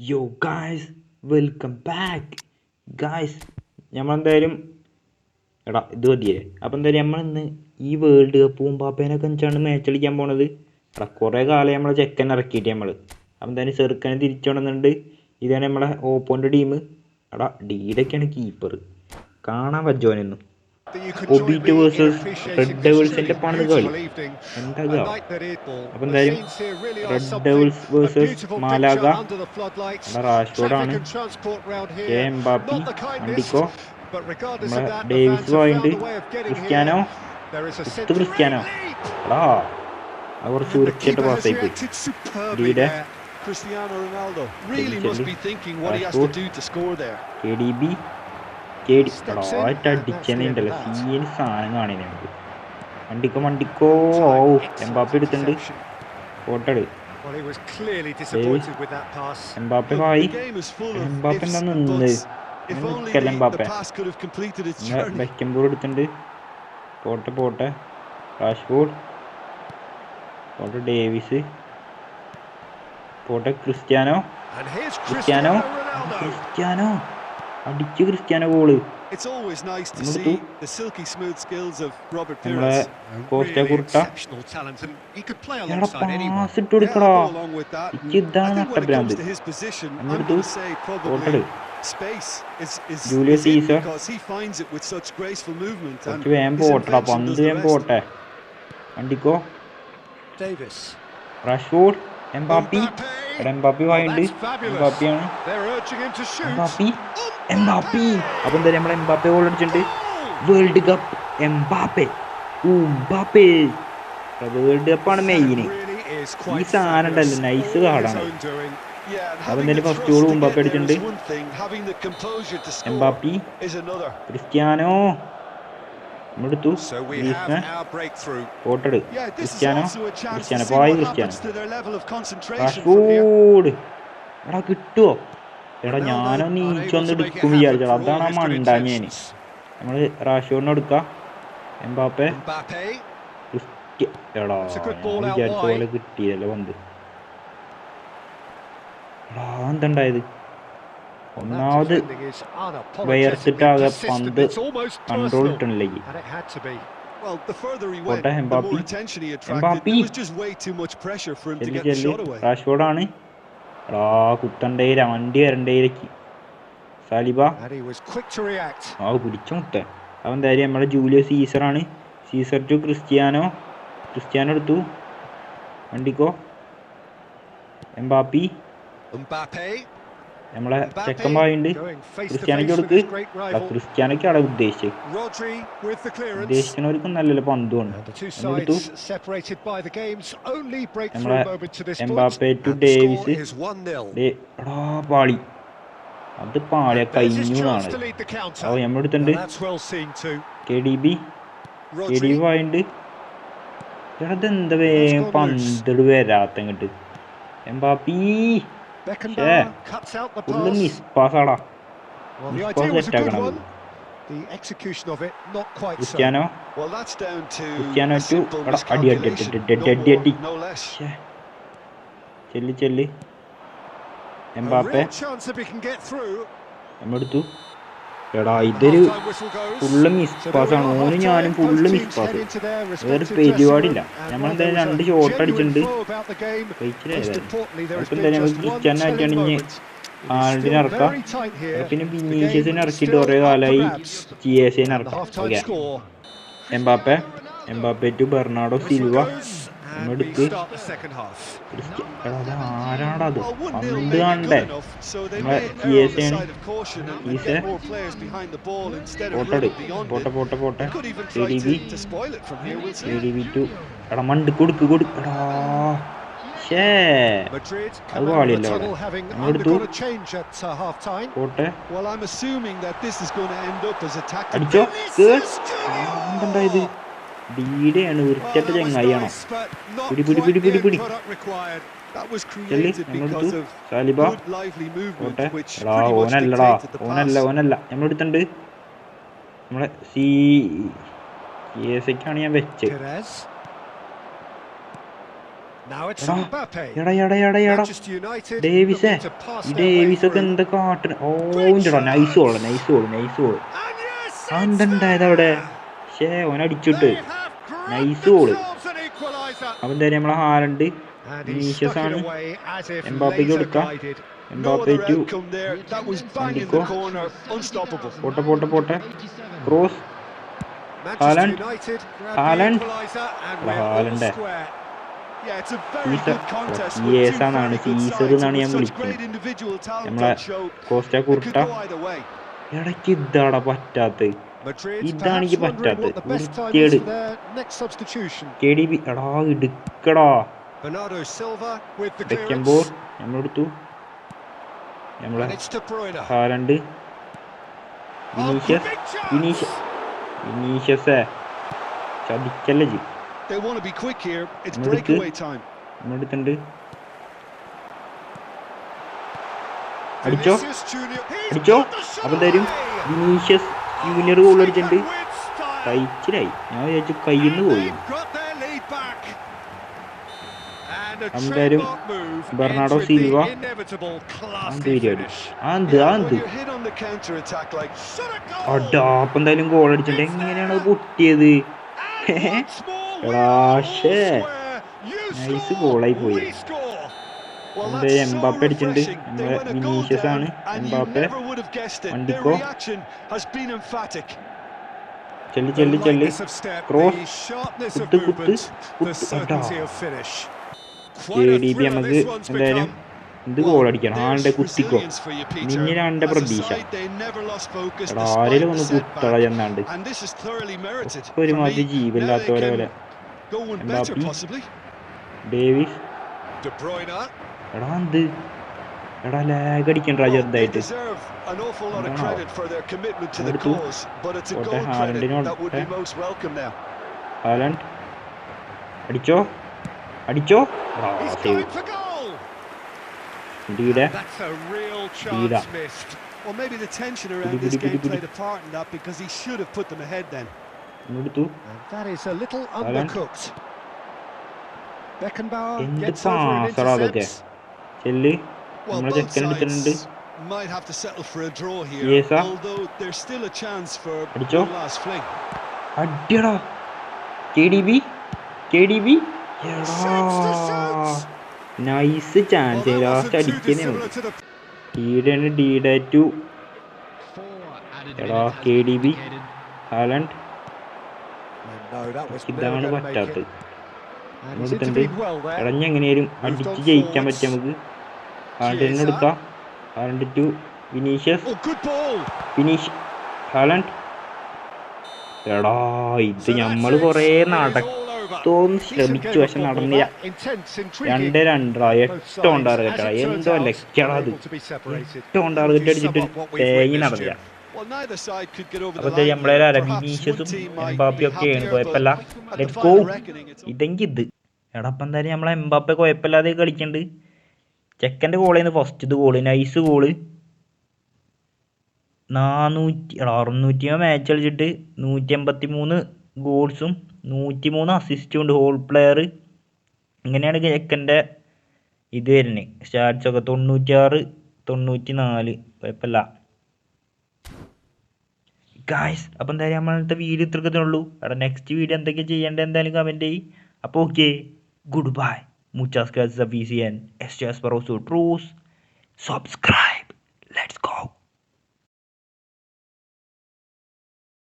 യോ guys welcome back guys നമ്മളെന്തായാലും എടാ ഇത് മതിയേ. അപ്പം എന്തായാലും നമ്മളിന്ന് ഈ വേൾഡ് കപ്പും പാപ്പേനൊക്കെ വെച്ചാണ് മാച്ച് കളിക്കാൻ പോണത്. എടാ കുറേ കാലം നമ്മളെ ചെക്കൻ ഇറക്കിയിട്ട് നമ്മൾ അപ്പം എന്തായാലും ചെറുക്കനെ തിരിച്ചു ഇതാണ് നമ്മളെ ഓപ്പോന്റെ ടീം എടാ ഡീലൊക്കെയാണ് കീപ്പർ കാണാൻ പറ്റുമോനൊന്നും ഒബീറ്റ് വേഴ്സസ് റെഡ് ഡെവിൾസിന്റെ പണിത് കളി എന്താ അപ്പം എന്തായാലും റെഡ് ഡെവിൾസ് വേഴ്സസ് മാലാഗ റാഷ്ഫോർഡാണ് കെ എംബാപ്പി അണ്ടിക്കോ ഡേവിസ് പോയിന്റ് ക്രിസ്ത്യാനോ ക്രിസ്ത്യാനോ എടാ അത് കുറച്ച് ഉരുക്കിയിട്ട് പാസ്സായി പോയി. ഡീടെ Cristiano Ronaldo really must be thinking what he has to do to score there. K D B K D എടാ ഒറ്റ അടിച്ചെന്നുണ്ടല്ലോ സീന് സാധനം കാണില്ല നമുക്ക് വണ്ടിക്കോ വണ്ടിക്കോ ഓ എംബാപ്പി എടുത്തിട്ടുണ്ട് ഫോട്ടോ എടു Well, he was clearly disappointed with that pass. Mbappe hi എന്താ നിൽക്കല്ല എടുത്തിട്ടുണ്ട് പോട്ടെ പോട്ടെ റാഷ്ഫോർഡ് പോട്ടെ ഡേവിസ് പോട്ടെ ക്രിസ്ത്യാനോ Ronaldo. ക്രിസ്ത്യാനോ അടിച്ച് Cristiano goal It's always nice to see the silky smooth skills of Robert നമ്മളെ Pires. കോസ്റ്റ Really കുർട്ട exceptional talent, and he could play alongside anyone. Pass ഇട്ട് കൊടുക്കടാ ഇതാണ് നട്ടഭ്രാന്ത് such graceful movement and കുറച്ച് വേഗം പോട്ടടാ പന്ത് rest. പോട്ടെ വണ്ടിക്കോ Davis. റാഷ്ഫോർഡ് എംബാപ്പി ഇവിടെ എംബാപ്പി വായുണ്ട് എംബാപ്പിയാണ്. എംബാപ്പി. എംബാപ്പി. അപ്പം തന്നെ നമ്മൾ എംബാപ്പി ഗോൾ അടിച്ചിട്ടുണ്ട്. World cup Mbappe. Mbappe. World കപ്പാണ് മെയിന് ഈ സാധനം ഉണ്ടല്ലോ നൈസ് കാർഡാണ് അപ്പം തന്നെ ഫസ്റ്റ് ഗോൾ ഉംബാപ്പി അടിച്ചിട്ടുണ്ട്. എംബാപ്പി. ക്രിസ്ത്യാനോ. എടുത്തു പോട്ടഡ് ക്രിസ്ത്യാനോ? ക്രിസ്ത്യാനോ പോയി ക്രിസ്ത്യാനോ. റാഷ്ഫോർഡ് കിട്ടുവോ? എടാ ഞാനോ നീച്ചൊന്ന് എടുക്കും വിചാരിച്ചോ അതാണ് മണ്ടാഞ്ഞേന് നമ്മൾ റാഷ്ഫോർഡിനെ എടുക്ക. എംബാപ്പെ. ക്രിസ്ത്യ എടാ വിചാരിച്ച പോലെ കിട്ടിയല്ലോ വന്ന് എന്തുണ്ടായത് ഒന്നാമത് വയർത്തിട്ടാക പന്ത് കൺട്രോൾ ഇട്ടണില്ലേ ാണ് കുത്തണ്ടേ വണ്ടി വരണ്ടേക്ക് സാലിബ. ആ പിടിച്ച മുത്ത. അവൻ തരി നമ്മളെ ജൂലിയോ സീസർ ആണ് സീസർ ടു ക്രിസ്ത്യാനോ. ക്രിസ്ത്യാനോ എടുത്തു. വണ്ടിക്കോ. എംബാപ്പി. നമ്മളെ ചെക്കമ്പായുണ്ട് ക്രിസ്ത്യാനോയ്ക്ക് കൊടുത്ത് ക്രിസ്ത്യാനോയ്ക്ക് അവിടെ ഉദ്ദേശിച്ചു. ഉദ്ദേശിക്കുന്നവർക്ക് നല്ലൊരു പന്തുണ്ട് നമ്മളെ എംബാപ്പേ ടു ഡേവിസ് പാളി. അത് പാളി കഴിഞ്ഞാണ് അപ്പൊ നമ്മളെടുത്തുണ്ട് കെ ഡി ബി ആയിണ്ട് എടാ അതെന്താ പന്തട് വരാത്തങ്ങട്ട്. Mbappe. Beckenbauer cuts out the pass. Miss the miss idea pass was a good സെറ്റാക്കണം one. Execution of it, not quite so. Cristiano simple to- എടാ, അടി, അടി, അടി, അടി, അടി. ചെല്ലി ചെല്ലി എംബാപ്പെ real എടാ ഇതൊരു ഫുള്ള് ആണ്. ഓനും ഞാനും ഫുള്ള് മിസ്പാസ് ഇതൊരു പരിപാടില്ല നമ്മളെന്തായാലും രണ്ട് ഷോട്ട് അടിച്ചിട്ടുണ്ട്. കഴിച്ചില്ല ആളിനെ ഇറക്കാം? പിന്നെ വിനീഷ്യസിനെ ഇറക്കിയിട്ട് കുറേ കാലമായി ജിയേസിനെ ഇറക്കാം. എംബാപ്പെ. To Bernardo Silva. ക്രിസ്ത്യ- എടാ ആരാടാ 1-0 പന്ത് of പോട്ടെട് പോട്ടെ. പോട്ടെ പോട്ടെ A D B A. D B to എടാ മണ്ട് കൊടുക്ക് കൊടുക്ക് എടാ ഷേ അത് പാടില്ല അവിടെ uh, time. പോട്ടെ Well, I'm assuming ബീഡയാണ് ഉരുട്ടിട്ട ചെങ്ങായിയാണോ? പിടി പിടി പിടി പിടി പിടി. ഓനല്ലടാ ഓനല്ല ഓനല്ല. ഞമ്മളെടുത്തുണ്ട്. നമ്മളെ സിക്കാണ് ഞാൻ വെച്ച്. എന്തൊക്കെ ഓ നൈസ് ഓൾ നൈസ് ഓൾ നൈസ് ഓൾ അവിടെ? പക്ഷേ ഓൻ അടിച്ചിട്ട് നൈസ് ഗോൾ അവൻ തന്നെ നമ്മളെ ഹാരണ്ട് ആണ്. എംബാപ്പയ്ക്ക് കൊടുക്കാം. പോട്ടെ പോട്ടെ പോട്ടെ. ക്രോസ് ാണ് സീസർ എന്നാണ് ഞാൻ വിളിക്കുന്നത് നമ്മളെ കോസ്റ്റ കുർട്ട ഇടയ്ക്ക് ഇതാടാ പറ്റാത്തെ ഇതാണെങ്കിൽ പറ്റാത്ത വൃത്തിയേട് കെ ഡി ബി എടാ എടുക്കടാ. എടുക്കുമ്പോൾ നമ്മളെ ഹാലണ്ട്. ഇനീഷ്യസ് ഇനീഷ ഇനീഷ്യസേ ചതിക്കല്ലേ ജി. എന്നെടുത്തുണ്ട് അടിച്ചോ? അടിച്ചോ? അപ്പം തരും. ഇനീഷ്യസ് ഇവനർ ഗോൾ അടിച്ചിട്ടുണ്ട്. കഴിച്ചിലായി. ഞാൻ വിചാരിച്ചു കയ്യിന്ന് പോയി. എന്തായാലും ബെർണാഡോ സിൽവ എന്തായാലും ഗോൾ അടിച്ചിട്ട് എങ്ങനെയാണ് പൊട്ടിയത്? ഗോളായി പോയി. ഉണ്ട് എംബാപ്പ അടിച്ചിട്ടുണ്ട്. ചെല്ലി ചെല്ലി ചെല്ലി. ക്രോസ് കുത്ത് കുത്ത് നമുക്ക് എന്തായാലും എന്ത് ഗോൾ അടിക്കണം? ആളുടെ കുത്തിക്കോ? നിന്നെ രണ്ട് പ്രതീക്ഷ. ആരെയും ഒന്ന് കുത്തള ചെന്നാണ്ട്. ഒരുമാതിരി ജീവില്ലാത്തവരെ എടാ എന്ത് എടാ ലാഗ് അടിക്കണ്ടാ ചെറുതായിട്ട് അടിച്ചോ അടിച്ചോ ആ He's save going for goal. ഡീടെ That's a real Dida. chance missed. Well, maybe the tension around Pudi, this pudi, game pudi, pudi. played a part in that because he should have put them ahead then. എടുത്തു And that is a little Haaland. undercooked. Beckenbauer എന്ത് gets over and പാസറാ അതൊക്കെ intercepts. ചെല്ല് നമ്മളെ ചെക്കൻ എടുത്തിട്ടുണ്ട് might have to settle for a draw here, Yes, although there's still a chance for അടിച്ചോ. last fling. അടിയടാ K D B K D B. Nice chance last അടിക്കുന്നേ ഡീഡാണ് ഡീഡ ടു എടാ കെ ഡി ബി ഇതാണ് പറ്റാത്തത് എങ്ങനെയാലും അടിച്ച് ജയിക്കാൻ പറ്റും നമുക്ക് ഹാലണ്ടിനെ എടുക്കാം Haaland to Vinicius Oh, Haaland എടാ ഇത് ഞമ്മൾ കൊറേ നടത്തോന്ന് ശ്രമിച്ചു പക്ഷെ നടന്നില്ല. രണ്ട് രണ്ടാ എട്ട് കൊണ്ട് ടാർഗറ്റാ എന്തോ ലക്ഷടാ അത്. എട്ട് കൊണ്ട് ടാർഗറ്റ് അടിച്ചിട്ട് തേങ്ങി നടന്നില്ല Well, neither side could get over അപ്പൊ നമ്മളെ. വിനീഷ്യസും one team might be എംബാപ്പയും ഒക്കെയാണ് കുഴപ്പമില്ല ലെറ്റ്സ് ഗോ final ഇതെങ്കി ഇത്. എടാ അപ്പം എന്തായാലും നമ്മളെ എംബാപ്പ കുഴപ്പമില്ലാതെ കളിക്കണ്ട്. ചെക്കന്റെ ഗോളേന്ന് ഫസ്റ്റ് ഇത് ഗോൾ നൈസ് ഗോൾ നാനൂറ്റി അറുന്നൂറ്റി മാച്ച് കളിച്ചിട്ട് നൂറ്റി എൺപത്തി മൂന്ന് ഗോൾസും നൂറ്റി മൂന്ന് അസിസ്റ്റും ഉണ്ട് ഹോൾ പ്ലെയർ ഇങ്ങനെയാണ് ചെക്കന്റെ ഇത് വരുന്നത്. സ്റ്റാറ്റ്സ് ഒക്കെ തൊണ്ണൂറ്റിയാറ് തൊണ്ണൂറ്റി നാല് കുഴപ്പമില്ല. ഗായ്സ് അപ്പം എന്തായാലും നമ്മളത്തെ വീഡിയോ ഇത്രക്കത്തേ ഉള്ളൂ. അവിടെ നെക്സ്റ്റ് വീഡിയോ എന്തൊക്കെ ചെയ്യേണ്ടത് എന്തായാലും കമന്റ് ചെയ്യും. അപ്പോൾ okay good bye Muchas gracias a VCN. Esto es para Sur Plus. Subscribe.